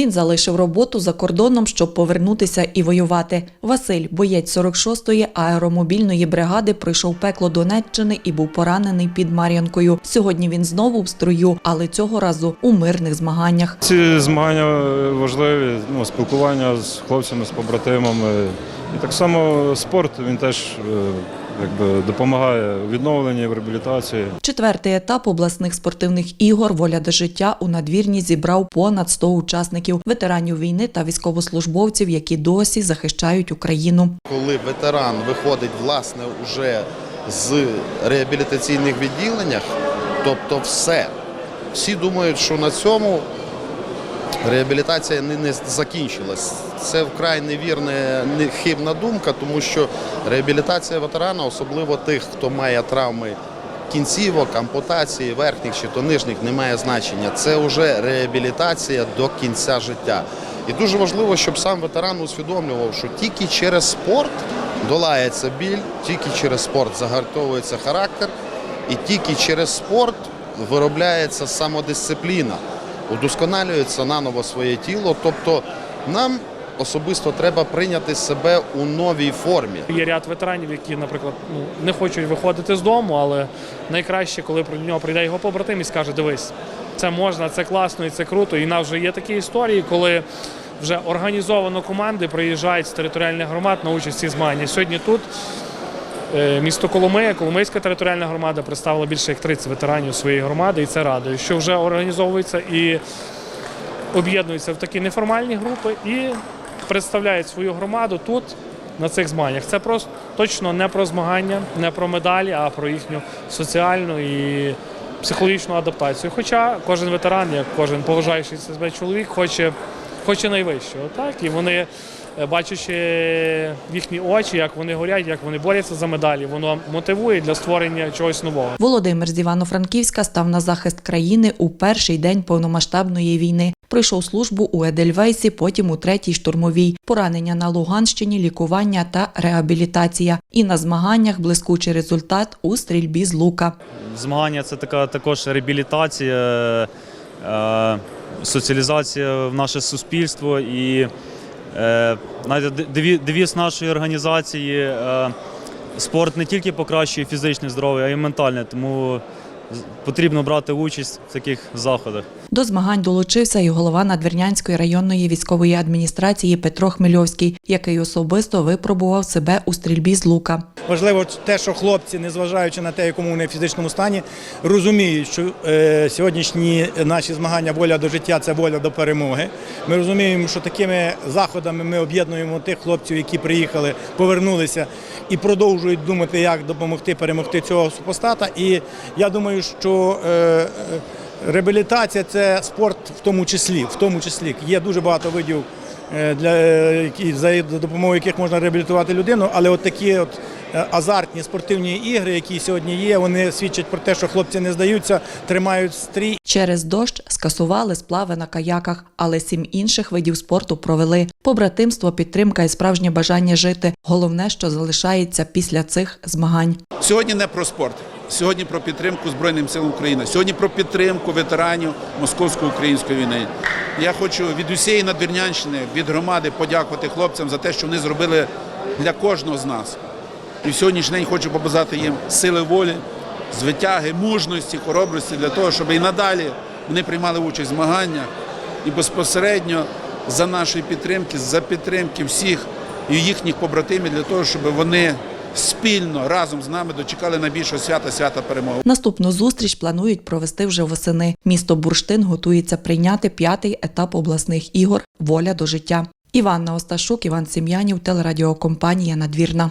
Він залишив роботу за кордоном, щоб повернутися і воювати. Василь, боєць 46-ї аеромобільної бригади, пройшов пекло Донеччини і був поранений під Мар'янкою. Сьогодні він знову в строю, але цього разу у мирних змаганнях. Ці змагання важливі, ну, спілкування з хлопцями, з побратимами. І так само спорт він теж е, якби, допомагає у відновленні, в реабілітації. Четвертий етап обласних спортивних ігор Воля до життя у надвірні зібрав понад 100 учасників, ветеранів війни та військовослужбовців, які досі захищають Україну. коли ветеран виходить власне уже з реабілітаційних відділеннях, тобто все. Всі думають, що на цьому реабілітація не, не закінчилась. Це вкрай невірна, не хибна думка, тому що реабілітація ветерана, особливо тих, хто має травми кінцівок, ампутації, верхніх чи то нижніх, не має значення. Це вже реабілітація до кінця життя. І дуже важливо, щоб сам ветеран усвідомлював, що тільки через спорт долається біль, тільки через спорт загартовується характер, і тільки через спорт виробляється самодисципліна, удосконалюється наново своє тіло. Тобто нам особисто треба прийняти себе у новій формі. Є ряд ветеранів, які, наприклад, ну не хочуть виходити з дому, але найкраще, коли про нього прийде його побратим і скаже: дивись, це можна, це класно і це круто. І нас вже є такі історії, коли вже організовано команди приїжджають з територіальних громад на участь цих змаганнях. Сьогодні тут місто Коломия, Коломийська територіальна громада представила більше як 30 ветеранів своєї громади, і це радує, що вже організовується і об'єднуються в такі неформальні групи і представляють свою громаду тут, на цих змаганнях. Це просто точно не про змагання, не про медалі, а про їхню соціальну і психологічну адаптацію. Хоча кожен ветеран, як кожен поважаючий себе чоловік, хоче, хоче найвищого. Так? І вони, е, бачачи їхні очі, як вони горять, як вони борються за медалі, воно мотивує для створення чогось нового. Володимир з Івано-Франківська став на захист країни у перший день повномасштабної війни. Пройшов службу у Едельвейсі, потім у третій штурмовій, поранення на Луганщині, лікування та реабілітація. І на змаганнях блискучий результат у стрільбі з лука. Змагання це така також реабілітація, е, соціалізація в наше суспільство і е, девіз нашої організації е, спорт не тільки покращує фізичне здоров'я, а й ментальне. Тому потрібно брати участь в таких заходах. До змагань долучився і голова Надвірнянської районної військової адміністрації Петро Хмельовський, який особисто випробував себе у стрільбі з лука. Важливо те, що хлопці, незважаючи на те, якому вони в фізичному стані, розуміють, що е, сьогоднішні наші змагання воля до життя це воля до перемоги. Ми розуміємо, що такими заходами ми об'єднуємо тих хлопців, які приїхали, повернулися і продовжують думати, як допомогти перемогти цього супостата. І я думаю, що е, реабілітація це спорт в тому числі. В тому числі є дуже багато видів е, для е, за допомогою яких можна реабілітувати людину, але от такі от е, азартні спортивні ігри, які сьогодні є, вони свідчать про те, що хлопці не здаються, тримають стрій Через дощ скасували сплави на каяках, але сім інших видів спорту провели. Побратимство, підтримка і справжнє бажання жити головне, що залишається після цих змагань. Сьогодні не про спорт, сьогодні про підтримку Збройним силам України, сьогодні про підтримку ветеранів московсько-української війни. Я хочу від усієї надвірнянщини, від громади подякувати хлопцям за те, що вони зробили для кожного з нас. І в сьогоднішній день хочу побажати їм сили волі, звитяги, мужності, хоробрості для того, щоб і надалі вони приймали участь в змаганнях і безпосередньо за нашої підтримки, за підтримки всіх і їхніх побратимів для того, щоб вони спільно разом з нами дочекали найбільшого свята свята перемоги. Наступну зустріч планують провести вже восени. Місто Бурштин готується прийняти п'ятий етап обласних ігор Воля до життя. Іванна Осташук, Іван Сім'янів, телерадіокомпанія Надвірна.